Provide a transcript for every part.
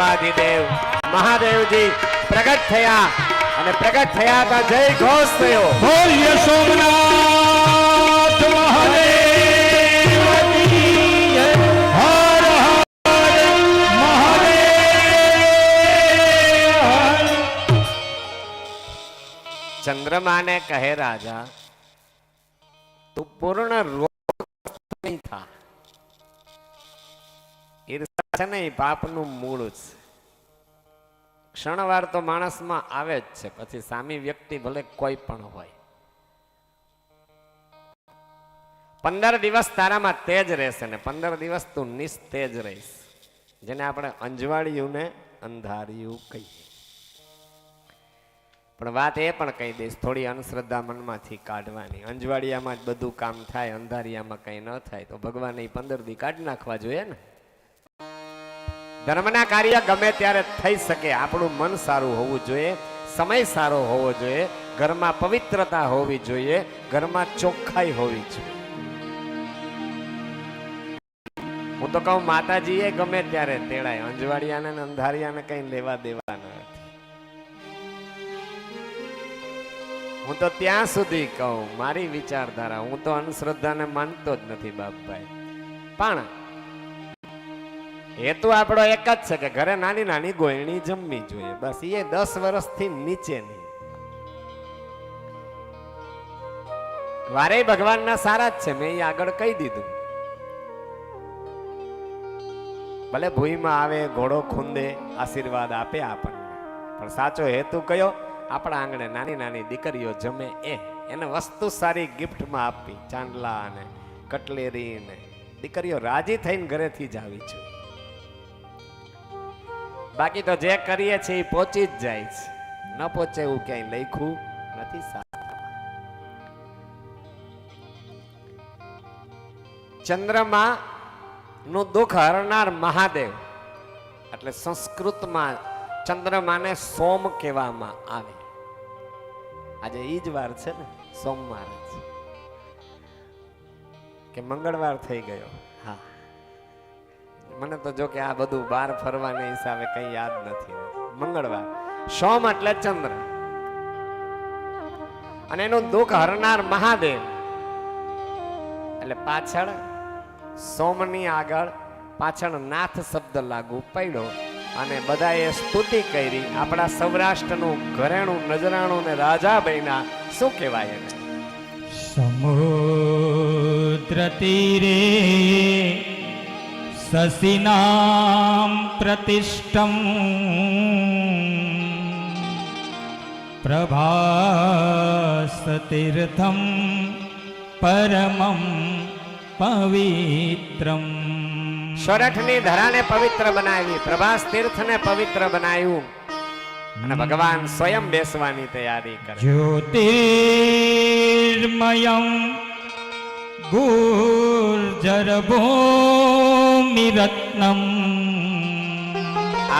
દેવાધિદેવ મહાદેવજી પ્રગટ થયા અને પ્રગટ થયા હતા. જય ઘોષ થયો. બોલ્ય સોમનાથ મહાદેવ. ચંદ્રમાને કહે રાજા તું પૂર્ણ રોગ નહીં થા. ઈર્ષા છે ને એ પાપનું મૂળ છે ક્ષણવાર તો માણસમાં આવે જ છે, પછી સામી વ્યક્તિ ભલે કોઈ પણ હોય. પંદર દિવસ તારામાં તેજ રહેશે ને, પંદર દિવસ તું નિસ્તેજ રહીશ. જેને આપણે અંજવાળિયું ને અંધારિયું કહીએ. પણ વાત એ પણ કહી દઈશ, થોડી અંધશ્રદ્ધા મનમાંથી કાઢવાની. અંજવાડિયામાં જ બધું કામ થાય, અંધારિયામાં કંઈ ન થાય, તો ભગવાને એ પંદર દી કાઢી નાખવા જોઈએ ને. ધર્મના કાર્ય ગમે ત્યારે થઈ શકે. આપણું મન સારું હોવું જોઈએ, સમય સારો હોવો જોઈએ, ઘરમાં પવિત્રતા હોવી જોઈએ, ઘરમાં ચોખ્ખાઈ હોવી જોઈએ. હું તો કહું, માતાજીએ ગમે ત્યારે તેડાય, અંજવાડિયાને અંધારિયાને કઈ લેવા દેવા નથી. હું તો ત્યાં સુધી કહું, મારી વિચારધારા, હું તો અંધશ્રદ્ધાને માનતો જ નથી બાપભાઈ. પણ હેતુ આપણો એક જ છે કે ઘરે નાની નાની ગોયણી જમવી જોઈએ. બસ એ દસ વર્ષથી નીચેની. વારે ભગવાનના સારા જ છે. મેં એ આગળ કહી દીધું. ભલે ભૂઈમાં આવે, ઘોડો ખૂંદે, આશીર્વાદ આપે આપણને. પણ સાચો હેતુ કયો? આપણા આંગણે નાની નાની દીકરીઓ જમે એ. એને વસ્તુ સારી ગિફ્ટમાં આપવી. ચાંદલા અને કટલેરી ને દીકરીઓ રાજી થઈને ઘરેથી જ આવી છે. બાકી તો જે કરીએ છીએ એ પહોંચી જ જાય છે. ન પહોંચે એવું ક્યાંય લખ્યું નથી ચંદ્રમા નું દુઃખ હરનાર મહાદેવ, એટલે સંસ્કૃતમાં ચંદ્રમાને સોમ કહેવામાં આવે. આજે ઈ જ વાર છે ને, સોમવાર કે મંગળવાર થઈ ગયો. મને તો જો કે આ બધું બહાર ફરવાને હિસાબે કઈ યાદ નથી મંગળવાર. સોમ એટલે ચંદ્ર? અને એનું દુઃખ હરનાર મહાદેવ. એટલે પાછળ સોમની આગળ પાછળ નાથ શબ્દ લાગુ પડ્યો અને બધાએ સ્તુતિ કરી આપણા સૌરાષ્ટ્રનું ઘરેણું નજરાણું ને રાજા બન્યા. શું કહેવાય એને? સમુદ્ર તીરે શશિનામ પ્રતિષ્ઠમ પ્રભાસતીર્થમ પરમમ પવિત્રમ સોરઠની ધરાને પવિત્ર બનાવી પ્રભાસ તીર્થને પવિત્ર બનાવ્યું અને ભગવાન સ્વયં બેસવાની તૈયારી કરે. જ્યોતિર્મયમ ગુર્જરભૂમિરત્નમ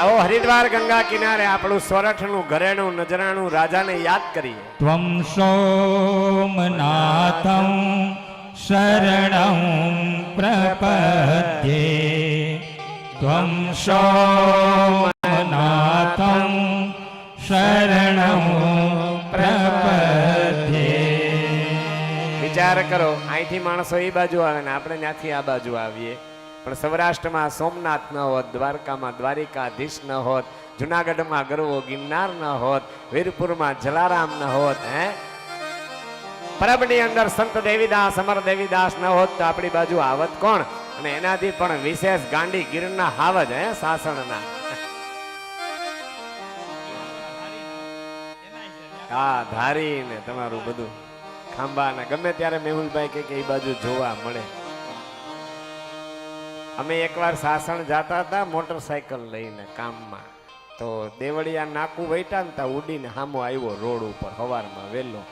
આવો હરિદ્વાર ગંગા કિનારે આપણું સોરઠનું ઘરેણું નજરાણું રાજાને યાદ કરીએ. ત્વમ સોમનાથમ શરણં પ્રપદ્યે. ત્વમ સોમનાથં વિચાર કરો, અહીંથી માણસો એ બાજુ આવે ને આપણે ત્યાંથી આ બાજુ આવીએ. પણ સૌરાષ્ટ્રમાં સોમનાથ ન હોત, દ્વારકામાં દ્વારિકાધીશ ન હોત, જુનાગઢમાં ગરવો ગિરનાર ન હોત, વીરપુરમાં જલારામ ન હોત, હે? પરબની અંદર સંત દેવીદાસ, અમર દેવીદાસ ન હોત તો આપણી બાજુ આવત કોણ? અને એનાથી પણ વિશેષ ગાંડી ગીરના હાવજ, હે, સાસણના. હા ધારી ને તમારું બધું. ખાંભા ને ગમે ત્યારે મેહુલભાઈ કે એ બાજુ જોવા મળે. અમે એકવાર સાસણ જાતા હતા મોટરસાયકલ લઈને કામમાં. તો દેવળિયા નાકું વૈટા ને ત્યાં ઉડીને હામો આવ્યો રોડ ઉપર, હવારમાં વહેલો.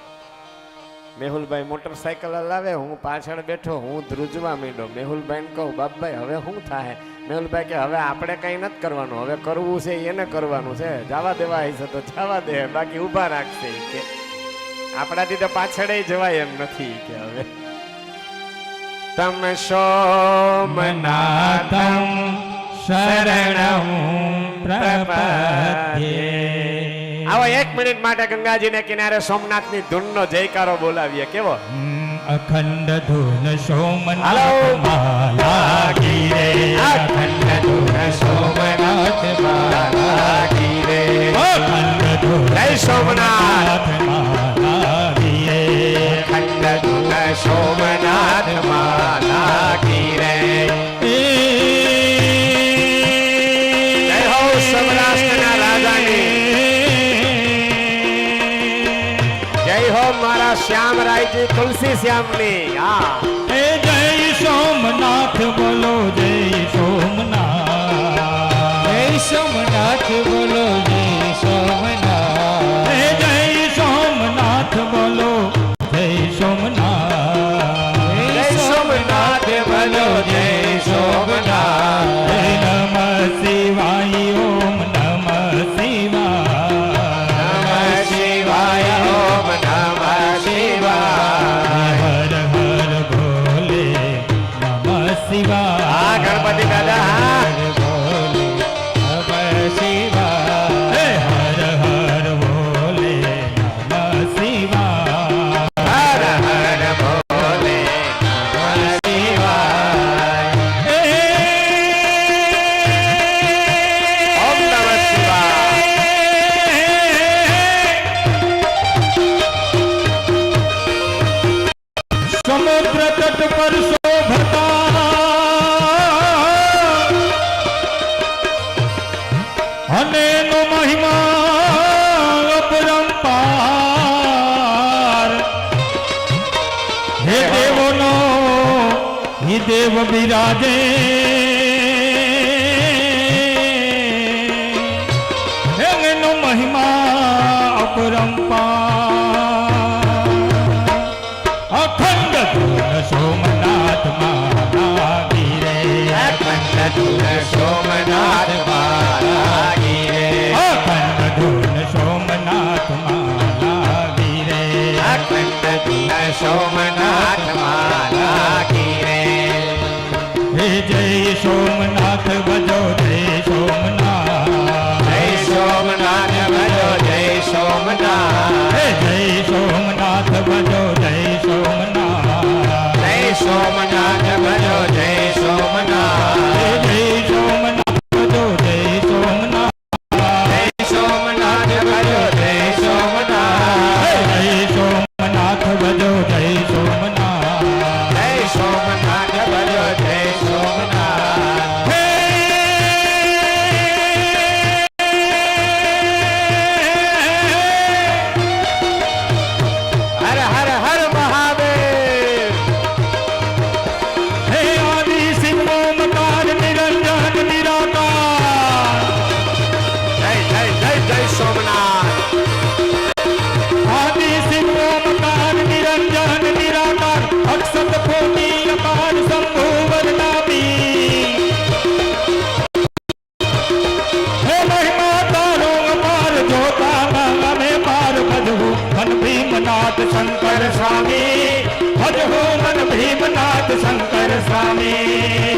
મેહુલભાઈ મોટરસાયકલ લાવે હું પાછળ બેઠો, હું ધ્રુજવા માંડ્યો. મેહુલભાઈને કહું, બાપભાઈ, હવે શું થાય મેહુલભાઈ કે હવે આપણે કંઈ નથી કરવાનું, હવે કરવું છે, એને કરવાનું છે. જવા દેવા હશે તો જવા દે, બાકી ઊભા રાખશે કે. આપણાથી તો પાછળ જવાય એમ નથી કે હવે. તમ સોમનાથમ સોમનાથં શરણં પ્રપદ્યે. આવો એક મિનિટ માટે ગંગાજીને કિનારે સોમનાથની ધૂનનો જયકારો બોલાવીએ કેવો? અખંડ ધૂન સોમનાથ માલા ગીરે અખંડ ધૂન તુલસી શ્યામની હા. હે જય સોમનાથ બોલો જય સોમનાથ. જય સોમનાથ બોલો જય સોમનાથ. હે જય સોમનાથ બોલો જય સોમનાથ. જય સોમનાથ બોલો જય સોમનાથ. નમ હિ દેવ બિરાજે એનો મહિમા અપરંપા અખંડ ધૂન સોમનાથ માના રે અખંડ ધૂન સોમનાથ માલા રે અખંડ ધૂન સોમનાથ માના રે અખંડ ધૂન સોમનાથ જય સોમનાથ ભજો જય સોમનાથ. જય સોમનાથ ભજો જય સોમનાથ. જય સોમનાથ ભજો જય સોમનાથ. જય સોમનાથ ભજો જય સોમનાથ. ਸਤ ਸ਼ੰਕਰ ਸੁਆਮੀ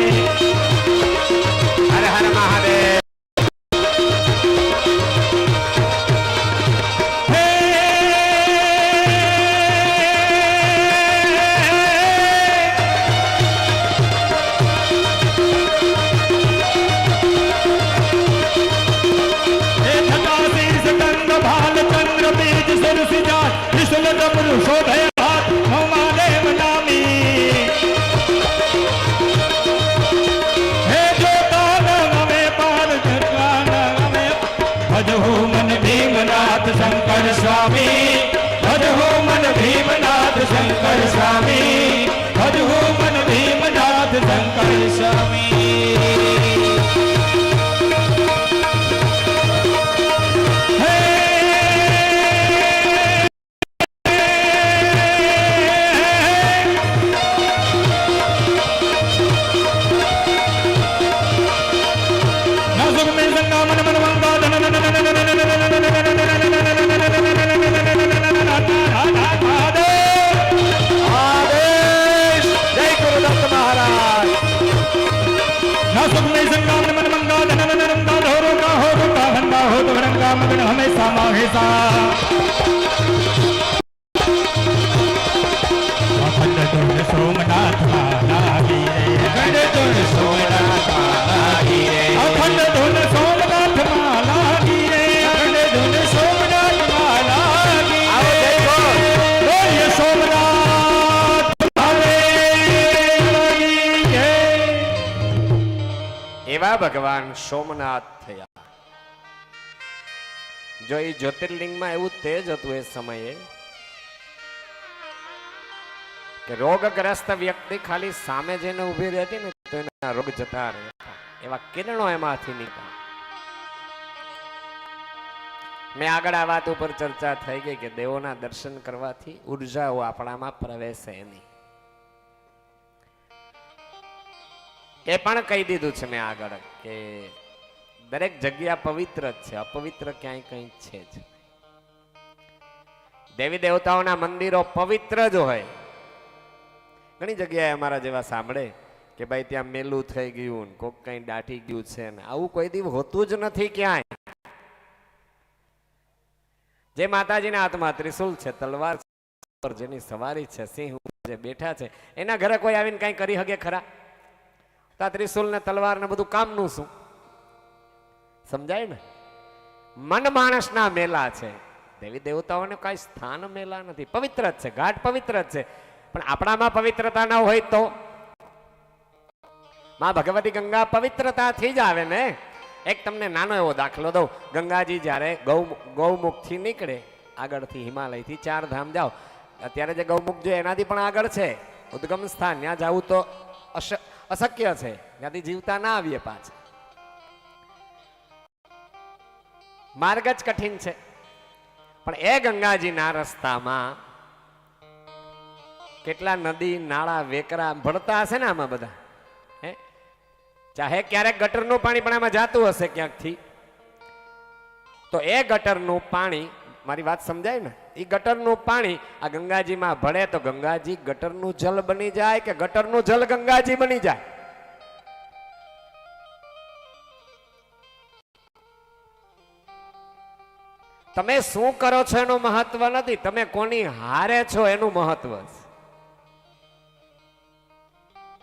ભગવાન સોમનાથ થયા. જો એ જ્યોતિર્લિંગમાં એવું તેજ હતું એ સમયે કે રોગગ્રસ્ત વ્યક્તિ ખાલી સામે જઈને ઊભી રહેતી ને તો એના રોગ જતા રહેતા. એવા કિરણો એમાંથી નીકળ્યા. મેં આગળ આ વાત ઉપર ચર્ચા થઈ ગઈ કે દેવોના દર્શન કરવાથી ઉર્જાઓ આપણામાં પ્રવેશે નહીં. એ પણ કહી દીધું છે મેં આગળ. કે દરેક જગ્યા પવિત્ર જ છે, અપવિત્ર ક્યાંય કંઈ છે જ. દેવી દેવતાઓના મંદિરો પવિત્ર જ હોય. ઘણી જગ્યાએ અમારા જેવા સાંભળે કે ભાઈ ત્યાં મેલું થઈ ગયું કોક કઈ દાટી ગયું છે ને આવું કોઈ દી હોતું જ નથી ક્યાંય. જે માતાજીના હાથમાં ત્રિશુલ છે, તલવાર જેની સવારી છે, સિંહ જે બેઠા છે, એના ઘરે કોઈ આવીને કઈ કરી શકે ખરા? તો ત્રિશુલ ને તલવાર ને બધું કામનું શું? સમજાય ને? મન માણસના મેલા છે. દેવી દેવતાઓને કઈ સ્થાન મેલા નથી. પવિત્ર જ છે, ઘાટ પવિત્ર જ છે. પણ આપણામાં પવિત્રતા ના હોય તો? માં ભગવતી ગંગા પવિત્રતાથી જ આવે ને? એક તમને નાનો એવો દાખલો દઉં. ગંગાજી જ્યારે ગૌ ગૌમુખથી નીકળે, આગળથી હિમાલયથી ચાર ધામ જાઓ. અત્યારે જે ગૌમુખ જોઈએ એનાથી પણ આગળ છે. ઉદ્ગમ સ્થાન. ત્યાં જવું તો અશ- અશક્ય છે. ત્યાંથી જીવતા ના આવીએ પાછા. માર્ગ જ કઠિન છે. પણ એ ગંગાજીના રસ્તામાં કેટલા નદી, નાળા, વેકરા ભળતા હશે ને આમાં બધા? હે? ચાહે ક્યારેક ગટરનું પાણી પણ આમાં જાતું હશે ક્યાંકથી. તો એ ગટરનું પાણી, મારી વાત સમજાય ને? એ ગટરનું પાણી, આ ગંગાજીમાં ભળે તો ગંગાજી ગટરનું જલ બની જાય કે ગટરનું જલ ગંગાજી બની જાય? તમે શું કરો છો એનું મહત્વ નથી? તમે કોની હારે છો એનું મહત્વ? છે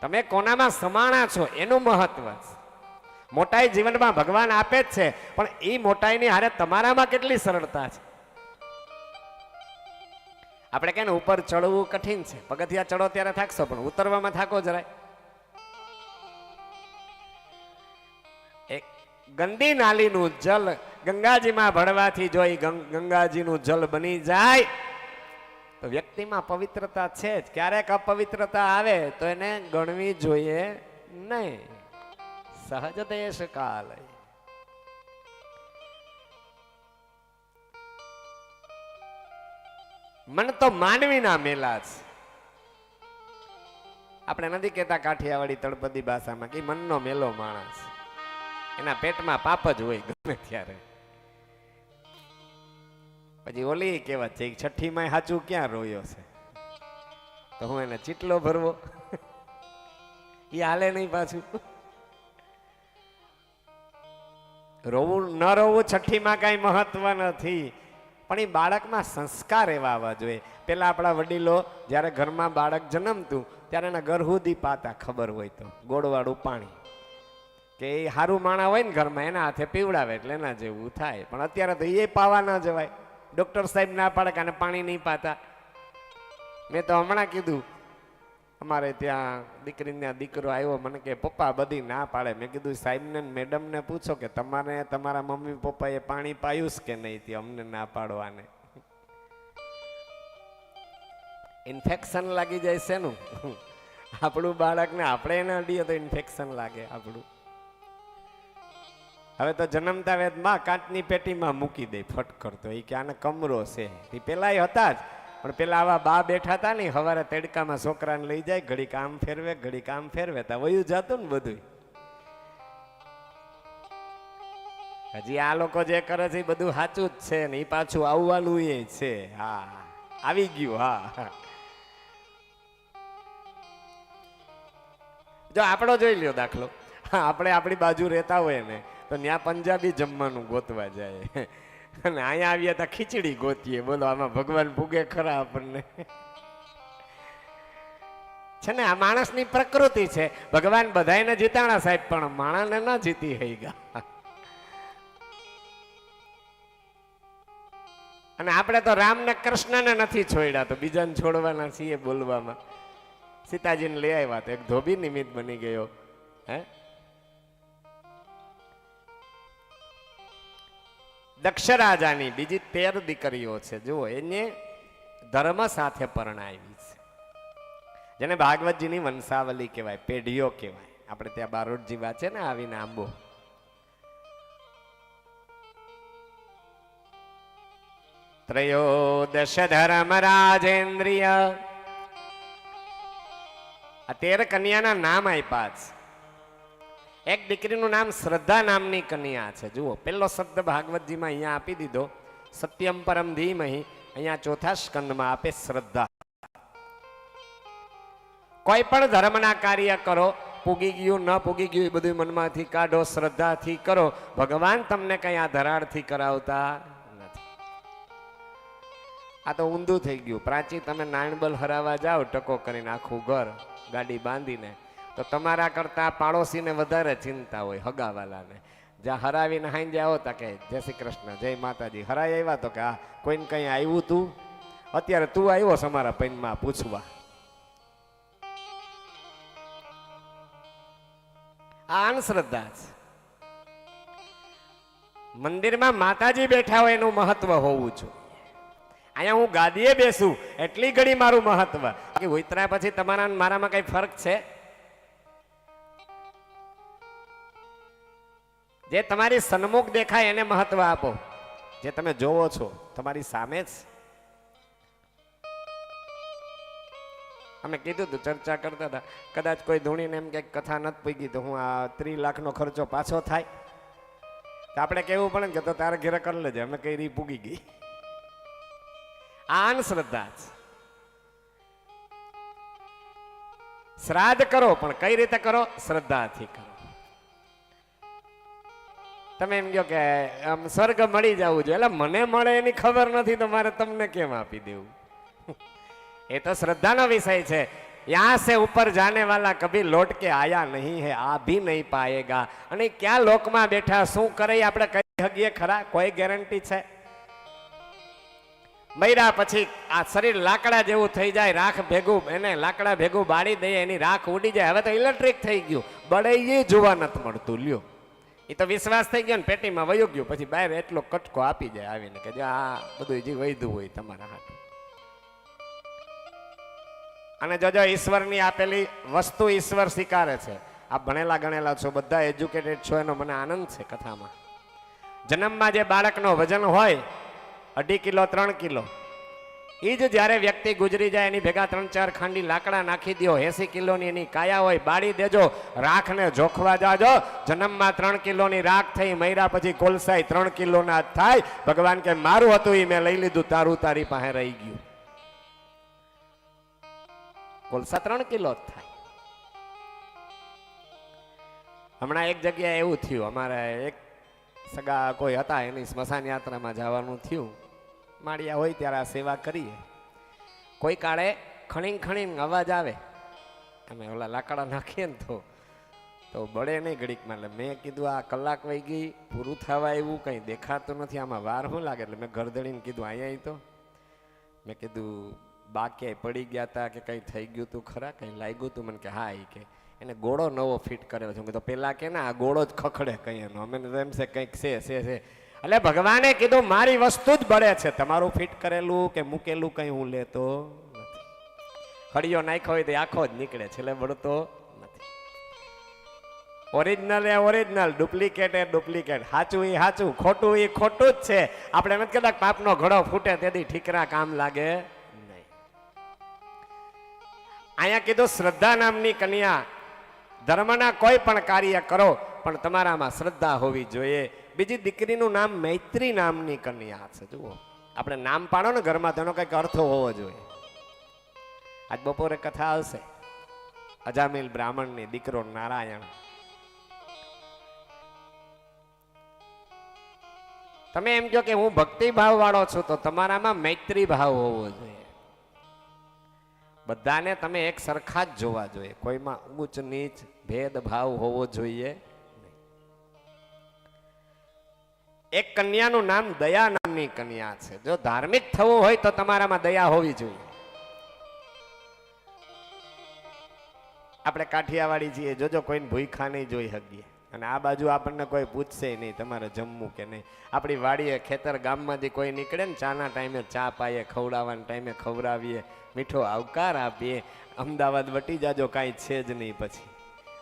તમે કોનામાં સમાણા છો એનું મહત્વ? છે મોટાઈ જીવનમાં ભગવાન આપે જ છે, પણ એ મોટાઈની હારે તમારામાં કેટલી સરળતા છે? આપણે કે ઉપર ચડવું કઠિન છે. પગથિયા ચડો ત્યારે થાકશો, પણ ઉતરવામાં થાકો જરાય. ગંદી નાલીનું જલ ગંગાજીમાં ભળવાથી જો ઈ ગંગાજીનું જલ બની જાય, તો વ્યક્તિમાં પવિત્રતા છે જ. ક્યારેક અપવિત્રતા આવે તો એને ગણવી જોઈએ નહીં. સહજ દેશ કાલ. મન તો માનવીના મેલા છે આપણે નથી કહેતા કાઠિયાવાડી તળપદી ભાષામાં કે મનનો મેલો માણસ. એના પેટમાં પાપ જ હોય ગમે ત્યારે. પછી ઓલી કહેવત છે છઠ્ઠી માં સાચું ક્યાં રોયો છે? તો હું એને ચીટલો ભરવો. એ હાલે નહીં પાછું. રોવું ન રોવું છઠ્ઠીમાં કાંઈ મહત્વ નથી. પણ એ બાળકમાં સંસ્કાર એવા આવવા જોઈએ. પેલા આપણા વડીલો જ્યારે ઘરમાં બાળક જન્મતું, ત્યારે એના ગરહુદી પાતા, ખબર હોય તો. ગોળવાળું પાણી. કે એ સારું માણા હોય ને ઘરમાં, એના હાથે પીવડાવે એટલે એના જેવું થાય. પણ અત્યારે તો એ પાવા ના જવાય. ડૉક્ટર સાહેબ ના પાડે કે પાણી નહીં પાતા. મેં તો હમણાં કીધું અમારે ત્યાં દીકરીને દીકરો આવ્યો, મને કે, પપ્પા, બધી ના પાડે. મેં કીધું, સાહેબને ને મેડમને પૂછો કે તમારે, તમારા મમ્મી પપ્પાએ પાણી પાયું કે નહીં તે અમને ના પાડવાને? ઇન્ફેક્શન લાગી જાય શેનું આપણું બાળકને આપણે એને અડીએ તો ઇન્ફેક્શન લાગે આપણું. હવે તો જન્મતા વેદમાં કાચની પેટીમાં મૂકી દે, ફટ કરતો. એ કે આને કમરો છે. એ પેલા હતા જ. પણ પેલા આવા બા બેઠા હતા ને સવારે તડકામાં છોકરાને લઈ જાય, ઘડી કામ ફેરવે, ઘડી કામ ફેરવે. તા વયું જતું ને બધું હજી આ લોકો જે કરે છે એ બધું સાચું જ છે ને એ પાછું આવવાનું એ છે. હા, આવી ગયું, હા જો આપણો જોઈ લ્યો દાખલો. આપણે આપણી બાજુ રહેતા હોય ને, તો ત્યાં પંજાબી જમવાનું ગોતવા જાય. અને અહીંયા આવ્યા તો ખીચડી ગોતીએ. બોલો, આમાં ભગવાન ભૂગે ખરા આપણને. છે ને, આ માણસની પ્રકૃતિ છે. ભગવાન બધાને જીતાણા સાહેબ, પણ માણસને ના જીતી હઈ ગયા અને આપણે તો રામ ને કૃષ્ણને નથી છોડ્યા, તો બીજાને છોડવાના છીએ બોલવામાં. સીતાજીને લઈ આવ્યા તો એક ધોબી નિમિત્ત બની ગયો. હે? દક્ષ રાજાની બીજી તેર દીકરીઓ છે. જુઓ, એને ધર્મ સાથે પરણાવી છે. જેને ભાગવતજીની વંશાવલી કહેવાય, પેઢીઓ કહેવાય. આપણે ત્યાં બારોટજી વાંચે ને આવીને આંબો. ત્રયોદશ ધર્મ રાજેન્દ્રિય. આ તેર કન્યાના નામ આપ્યા છે. એક દીકરીનું નામ શ્રદ્ધા નામની કન્યા છે. જુઓ પેલો શબ્દ ભાગવતજીમાં અહીંયા આપી દીધો. સત્યમ પરમ ધીમહી, અહીંયા ચોથા સ્કંદમાં આપે શ્રદ્ધા. કોઈ પણ ધર્મના કાર્ય કરો, પૂગી ગયું, ન પૂગી ગયું, એ બધું મનમાંથી કાઢો, શ્રદ્ધાથી કરો. ભગવાન તમને કઈ આ ધરાડથી કરાવતા આ તો ઊંધું થઈ ગયું. પ્રાચી તમે નાણબલ હરાવા જાઓ, ટકો કરીને આખું ઘર ગાડી બાંધીને તો તમારા કરતા પાડોશીને વધારે ચિંતા હોય હગાવાલાને. જ્યાં હરાવીને હાઈ જાઓ તા કે જય શ્રી કૃષ્ણ, જય માતાજી. હરાઈ આવ્યા તો કે આ કોઈને કઈ આવ્યું તું? અત્યારે તું આવ્યો છે અમારા પૈનમાં પૂછવા. આ અંધશ્રદ્ધા છે. મંદિરમાં માતાજી બેઠા હોય એનું મહત્વ હોવું જોઈએ. અહીંયા હું ગાદીએ બેસું, એટલી ઘડી મારું મહત્વ. કે ઉતર્યા પછી તમારા મારામાં કઈ ફરક છે? જે તમારી સન્મુખ દેખાય એને મહત્વ આપો. જે તમે જોવો છો, તમારી સામે જ. અમે કીધું તું, ચર્ચા કરતા હતા. કદાચ કોઈ ધૂણીને એમ કે કથા નથી પૂગી તો હું આ ત્રીસ લાખનો ખર્ચો પાછો થાય. તો આપણે કહેવું પડે ને કે તો તારે ઘેરે કરી લેજે, અમે કઈ રી પૂગી ગઈ. આ અંધશ્રદ્ધા છે શ્રાદ્ધ કરો, પણ કઈ રીતે કરો? શ્રદ્ધાથી કરો. તમે એમ કહો કે, આમ સ્વર્ગ મળી જવું જોઈએ. એટલે મને મળે એની ખબર નથી, તો મારે તમને કેમ આપી દેવું? એ તો શ્રદ્ધાનો વિષય છે. યહાં સે ઉપર જાને વાલા કભી લોટ કે આયા નહીં હે, આ ભી નહીં પાયેગા. અને ક્યાં લોકમાં બેઠા, શું કરે, આપણે કહી હગીએ ખરા? કોઈ ગેરંટી છે? મૈરા પછી આ શરીર લાકડા જેવું થઈ જાય, રાખ ભેગું, એને લાકડા ભેગું બાળી દઈએ, એની રાખ ઉડી જાય. હવે તો ઇલેક્ટ્રિક થઈ ગયું. બળે એ જોવા નથી મળતું, લ્યો. એ તો વિશ્વાસ થઈ ગયો ને પેટીમાં વયું ગયું. પછી બહાર એટલો કટકો આપી જાય આવીને કે આ બધું જે વૈધું હોય તમારા હાથ. અને જોજો ઈશ્વરની આપેલી વસ્તુ ઈશ્વર સ્વીકારે છે. આ ભણેલા ગણેલા છો, બધા એજ્યુકેટેડ છો, એનો મને આનંદ છે કથામાં. જન્મમાં જે બાળકનો વજન હોય, અઢી કિલો, ત્રણ કિલો એ જ જ્યારે વ્યક્તિ ગુજરી જાય, એની ભેગા ત્રણ ચાર ખાંડી લાકડા નાખી દો એસી કિલોની એની કાયા હોય, બાળી દેજો, રાખને જોખવા જાજો. જન્મમાં ત્રણ કિલોની રાખ થઈ મૈરા પછી કોલસાઈ ત્રણ કિલોના થાય. ભગવાન કે મારું હતું એ મેં લઈ લીધું, તારું તારી પાસે રહી ગયું. કોલસા ત્રણ કિલો જ થાય. હમણાં એક જગ્યાએ એવું થયું, અમારે એક સગા કોઈ હતા, એની સ્મશાન યાત્રામાં જવાનું થયું. માળિયા હોય ત્યારે આ સેવા કરીએ. કોઈ કાળે ખણીને ખણીને અવાજ આવે. અમે ઓલા લાકડા નાખીએ ને તો તો બળે નહીં ઘડીકમાં. એટલે મેં કીધું આ કલાક વહી ગઈ, પૂરું થવા એવું કંઈ દેખાતું નથી. આમાં વાર શું લાગે? એટલે મેં ગરદડીને કીધું, અહીંયા તો. મેં કીધું, બા ક્યાંય પડી ગયા હતા કે કંઈ થઈ ગયું હતું ખરા? કંઈ લાગ્યું હતું મને કે, હા એ કે. એને ગોળો નવો ફિટ કરેલો છે. હું કીધું પહેલાં કે ના, આ ગોળો જ ખખડે કંઈ એનો. અમે એમ છે, કંઈક છે છે છે. એટલે ભગવાને કીધું, મારી વસ્તુ જ બળે છે. તમારું ફિટ કરેલું કે મૂકેલું કંઈ હું લેતો હળિયો નાખ્યો હોય તો આખો જ નીકળે. છેલ્લે બળતો નથી. ઓરિજિનલ એ ઓરિજિનલ ડુપ્લિકેટ એ ડુપ્લિકેટ સાચું એ સાચું ખોટું એ ખોટું જ છે. આપણે નથી કહેતા કે પાપનો ઘડો ફૂટે તેથી ઠીકરા કામ લાગે નહીં. અહીંયા કીધું, શ્રદ્ધા નામની કન્યા, ધર્મના કોઈ પણ કાર્ય કરો, પણ તમારામાં શ્રદ્ધા હોવી જોઈએ. બીજી દીકરીનું નામ મૈત્રી નામની કન્યા છે. જુઓ, આપણે નામ પાડો ને ઘરમાં તેનો કંઈક અર્થ હોવો જોઈએ. આજ બપોરે કથા આવશે અજામિલ બ્રાહ્મણની દીકરો નારાયણ. તમે એમ કહો કે હું ભક્તિ ભાવ વાળો છું, તો તમારામાં મૈત્રી ભાવ હોવો જોઈએ. બધાને તમે એક સરખા જ જોવા જોઈએ. કોઈમાં ઊંચ નીચ ભેદભાવ હોવો જોઈએ. એક કન્યાનું નામ દયા નામની કન્યા છે. જો ધાર્મિક થવું હોય તો તમારામાં દયા હોવી જોઈએ. આપણે કાઠિયાવાડી છીએ જોજો કોઈને ભૂખા નહીં જોઈ શકીએ. અને આ બાજુ આપણને કોઈ પૂછશે નહીં તમારે જમવું કે નહીં. આપણી વાડીએ ખેતર ગામમાંથી કોઈ નીકળે ને ચાના ટાઈમે ચા પાઈએ, ખવડાવવાના ટાઈમે ખવડાવીએ, મીઠો આવકાર આપીએ, અમદાવાદ વટી જાજો કાંઈ છે જ નહીં પછી.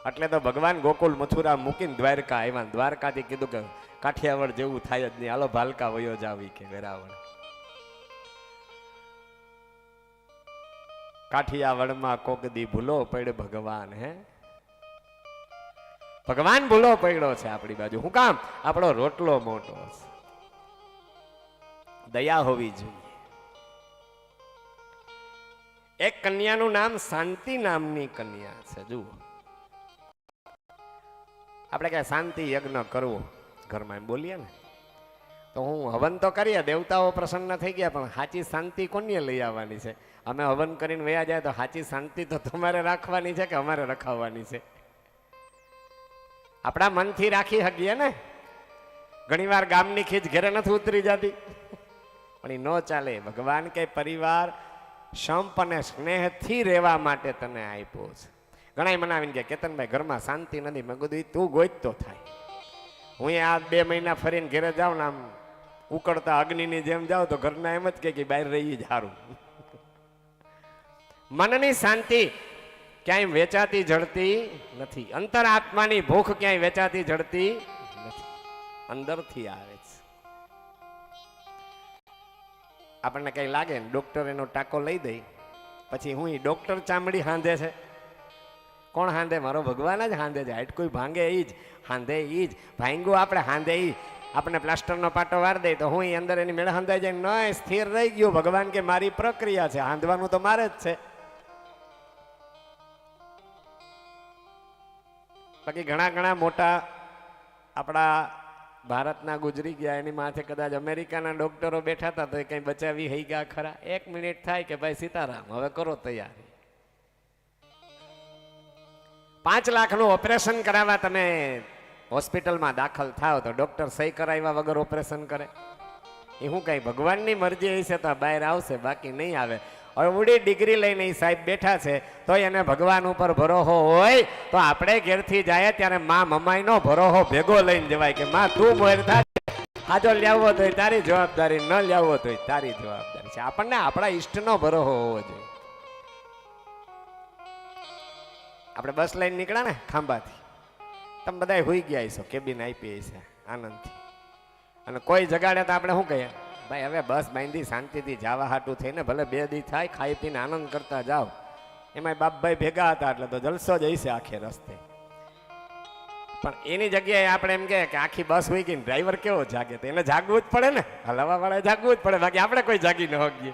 એટલે તો ભગવાન ગોકુલ મથુરા મૂકીને દ્વારકા આવ્યા દ્વારકાથી કીધું કે કાઠિયાવાડ જેવું થાય જ નહીં. હાલો, ભાલકા વયો જાવી કે વેરાવળ. કાઠિયાવાડમાં કોક દી ભૂલો પડ ભગવાન, હે? ભગવાન ભૂલો પડ્યો છે આપણી બાજુ. હું કામ? આપણો રોટલો મોટો છે. દયા હોવી જોઈએ. એક કન્યાનું નામ શાંતિ નામની કન્યા છે. જુઓ. આપણે ક્યાં શાંતિ યજ્ઞ કરવો. ઘરમાં એમ બોલીએ ને. તો હું હવન તો કરીએ, દેવતાઓ પ્રસન્ન થઈ ગયા, પણ સાચી શાંતિ કોને લઈ આવવાની છે? અમે હવન કરીને વયા જાય તો સાચી શાંતિ તો તમારે રાખવાની છે કે અમારે રખાવવાની છે? આપણા મનથી રાખી શકીએ ને? ઘણીવાર ગામની ખીચ ઘેરે નથી ઉતરી જતી. પણ એ ન ચાલે. ભગવાન કે પરિવાર સંપ અને સ્નેહથી રહેવા માટે તને આપ્યો છે. ઘણા મનાવીને કે કેતનભાઈ, ઘરમાં શાંતિ નથી. મેં કીધું તું તું ગોઈતો થાય. હું આ બે મહિના ફરીને ઘેરે જાઉં ને આમ ઉકળતા અગ્નિની જેમ જાઉં તો ઘરના એમ જ કે બહાર રહી જ સારું મનની શાંતિ ક્યાંય વેચાતી જડતી નથી. અંતર આત્માની ભૂખ ક્યાંય વેચાતી જડતી નથી. અંદરથી આવે છે. આપણને કઈ લાગે ને ડોક્ટર એનો ટાંકો લઈ દઈ પછી હું એ ડોક્ટર ચામડી હાંધે છે. કોણ હાંધે? મારો ભગવાન જ હાંધે છે. હાઈટ કોઈ ભાંગે એ જ. હાંધે એ જ. ભાંગ્યું આપણે, હાંધે એ આપણે પ્લાસ્ટરનો પાટો વાર દે તો હું અંદર એની મેળ હાંધાઈ જાય ન સ્થિર રહી ગયું. ભગવાન કે મારી પ્રક્રિયા છે. હાંધવાનું તો મારે જ છે. બાકી ઘણા ઘણા મોટા આપણા ભારતના ગુજરી ગયા. એની માથે કદાચ અમેરિકાના ડોક્ટરો બેઠા હતા તો એ કંઈ બચાવી હઈ ગયા ખરા? એક મિનિટ થાય કે ભાઈ સીતારામ, હવે કરો તૈયારી. પાંચ લાખનું ઓપરેશન કરાવવા તમે હોસ્પિટલમાં દાખલ થાવ તો ડોક્ટર સહી કરાવ્યા વગર ઓપરેશન કરે. એ હું કઈ ભગવાનની મરજી હશે તો બહાર આવશે, બાકી નહીં આવે. હવે ઉડી ડિગ્રી લઈને એ સાહેબ બેઠા છે તો એને ભગવાન ઉપર ભરોહો હોય તો આપણે ઘેરથી જાય ત્યારે મા મમાઈનો ભરોહો ભેગો લઈને જવાય કે, માં, તું મોર થાય હાજો લાવવો તો તારી જવાબદારી, ન લાવવો તો તારી જવાબદારી છે. આપણને આપણા ઈષ્ટનો ભરોહો હોવો જોઈએ. આપણે બસ લઈને નીકળ્યા ને ખાંભાથી. તમે બધા હોઈ ગયા છો કેબિન આપી છે આનંદથી. અને કોઈ જગાડે તો આપણે શું કહીએ? ભાઈ, હવે બસ બાંધી, શાંતિથી જવા હાટું થઈને ભલે બે દી થાય, ખાઈ પીને આનંદ કરતા જાઓ. એમાં બાપભાઈ ભેગા હતા, એટલે તો જલસો જ હશે આખે રસ્તે. પણ એની જગ્યાએ આપણે એમ કહે કે આખી બસ હોય ગઈ ડ્રાઈવર કેવો જાગે? તો એને જાગવું જ પડે ને? હલાવા વાળા જાગવું જ પડે, બાકી આપણે કોઈ જાગી ન હોગીએ